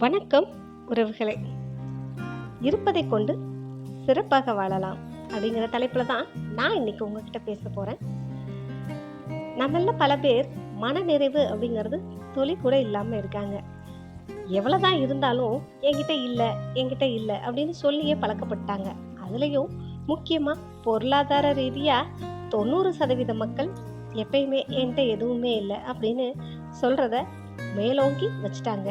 வணக்கம் உறவுகளே. இருப்பதை கொண்டு சிறப்பாக வாழலாம் அப்படிங்கிற தலைப்பில் தான் நான் இன்னைக்கு உங்ககிட்ட பேச போகிறேன் நம்மள பல பேர் மனநிறைவு அப்படிங்கிறது துளி கூட இல்லாமல் இருக்காங்க. எவ்வளோதான் இருந்தாலும் என்கிட்ட இல்லை என்கிட்ட இல்லை அப்படின்னு சொல்லியே பழக்கப்பட்டாங்க. அதுலேயும் முக்கியமாக பொருளாதார ரீதியாக தொண்ணூறு சதவீத மக்கள் எப்பயுமே என்கிட்ட எதுவுமே இல்லை அப்படின்னு சொல்கிறத மேலோங்கி வச்சுட்டாங்க.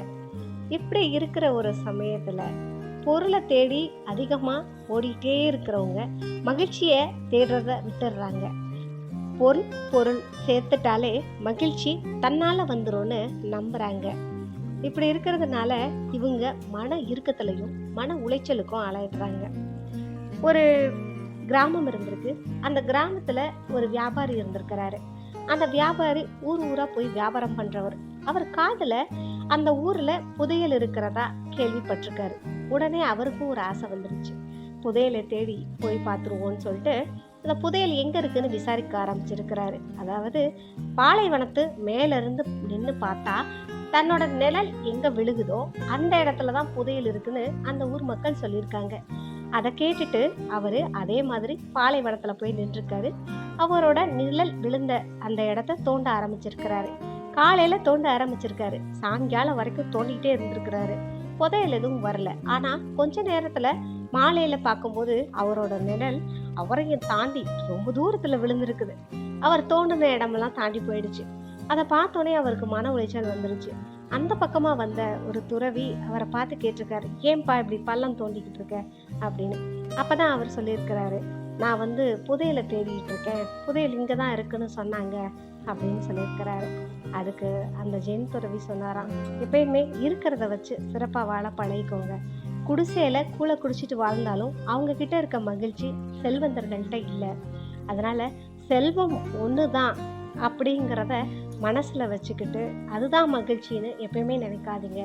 இப்படி இருக்கிற ஒரு சமயத்தில் பொருளை தேடி அதிகமாக ஓடிட்டே இருக்கிறவங்க மகிழ்ச்சியை தேடுறத விட்டுடுறாங்க. பொன் பொருள் சேர்த்துட்டாலே மகிழ்ச்சி தன்னால் வந்துரும்னு நம்புகிறாங்க இப்படி இருக்கிறதுனால இவங்க மன இறுக்கத்துலையும் மன உளைச்சலுக்கும் ஆளாயிடுறாங்க. ஒரு கிராமம் இருந்திருக்கு. அந்த கிராமத்தில் ஒரு வியாபாரி இருந்திருக்கிறாரு. அந்த வியாபாரி ஊர் ஊராக போய் வியாபாரம் பண்ணுறவர் அவர் காதில் அந்த ஊரில் புதையல் இருக்கிறதா கேள்விப்பட்டிருக்காரு. உடனே அவருக்கும் ஒரு ஆசை வந்துருச்சு. புதையலை தேடி போய் பார்த்துருவோன்னு சொல்லிட்டு அந்த புதையல் எங்கே இருக்குன்னு விசாரிக்க ஆரம்பிச்சிருக்கிறாரு. அதாவது பாலைவனத்து மேலேருந்து நின்று பார்த்தா தன்னோட நிழல் எங்கே விழுகுதோ அந்த இடத்துல தான் புதையல் இருக்குன்னு அந்த ஊர் மக்கள் சொல்லியிருக்காங்க. அதை கேட்டுட்டு அவர் அதே மாதிரி பாலைவனத்தில் போய் நின்றுருக்காரு. அவரோட நிழல் விழுந்த அந்த இடத்த தோண்ட ஆரம்பிச்சிருக்கிறாரு. காலையில் தோண்ட ஆரம்பிச்சிருக்காரு. சாயங்காலம் வரைக்கும் தோண்டிகிட்டே இருந்திருக்கிறாரு. புதையல் எதுவும் வரல. ஆனால் கொஞ்ச நேரத்தில் மாலையில் பார்க்கும்போது அவரோட நிழல் அவரையும் தாண்டி ரொம்ப தூரத்தில் விழுந்திருக்குது. அவர் தோண்டின இடமெல்லாம் தாண்டி போயிடுச்சு. அதை பார்த்தோன்னே அவருக்கு மன உளைச்சல் வந்துருச்சு. அந்த பக்கமாக வந்த ஒரு துறவி அவரை பார்த்து கேட்டிருக்காரு. ஏன்பா இப்படி பள்ளம் தோண்டிக்கிட்டு இருக்க? அப்படின்னு. அப்போ தான் அவர் சொல்லியிருக்கிறாரு. நான் வந்து புதையலை தேடிட்டு இருக்கேன் புதையல் இங்கே தான் இருக்குன்னு சொன்னாங்க அப்படின்னு சொல்லியிருக்கிறாரு. அதுக்கு அந்த ஜெயின் துறவி சொன்னாராம் எப்பயுமே இருக்கிறத வச்சு சிறப்பாக வாழ பழகிக்கோங்க. குடிசையில் கூழை குடிச்சிட்டு வாழ்ந்தாலும் அவங்கக்கிட்ட இருக்க மகிழ்ச்சி செல்வந்தர்கள்ட்ட இல்லை. அதனால் செல்வம் ஒன்று தான் அப்படிங்கிறத மனசில் வச்சுக்கிட்டு அதுதான் மகிழ்ச்சின்னு எப்பயுமே நினைக்காதீங்க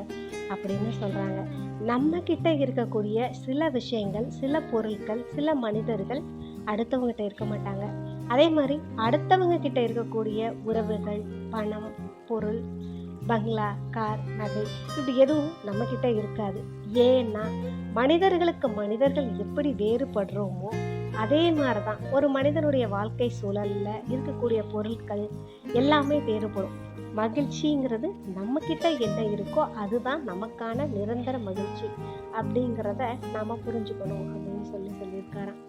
அப்படின்னு சொல்கிறாங்க நம்ம கிட்ட இருக்கக்கூடிய சில விஷயங்கள் சில பொருட்கள் சில மனிதர்கள் அடுத்தவங்ககிட்ட இருக்க மாட்டாங்க. அதே மாதிரி அடுத்தவங்க கிட்ட இருக்கக்கூடிய உறவுகள் பணம் பொருள் பங்களா கார் நகை இப்படி எதுவும் நம்ம கிட்ட இருக்காது. ஏன்னா மனிதர்களுக்கு மனிதர்கள் எப்படி வேறுபடுறோமோ அதே மாதிரி தான் ஒரு மனிதனுடைய வாழ்க்கை சூழலில் இருக்கக்கூடிய பொருட்கள் எல்லாமே வேறுபடும். மகிழ்ச்சிங்கிறது நம்மக்கிட்ட என்ன இருக்கோ அதுதான் நமக்கான நிரந்தர மகிழ்ச்சி அப்படிங்கிறத நாம் புரிஞ்சுக்கணும் அப்படின்னு சொல்லி சொல்லியிருக்காராம்.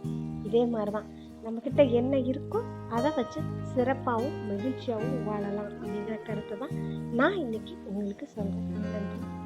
இதே மாதிரி தான் நம்மக்கிட்ட என்ன இருக்கோ அதை வச்சு சிறப்பாகவும் மகிழ்ச்சியாகவும் வாழலாம் அப்படிங்கிற கருத்தை தான் நான் இன்னைக்கு உங்களுக்கு சொல்கிறேன் நன்றி.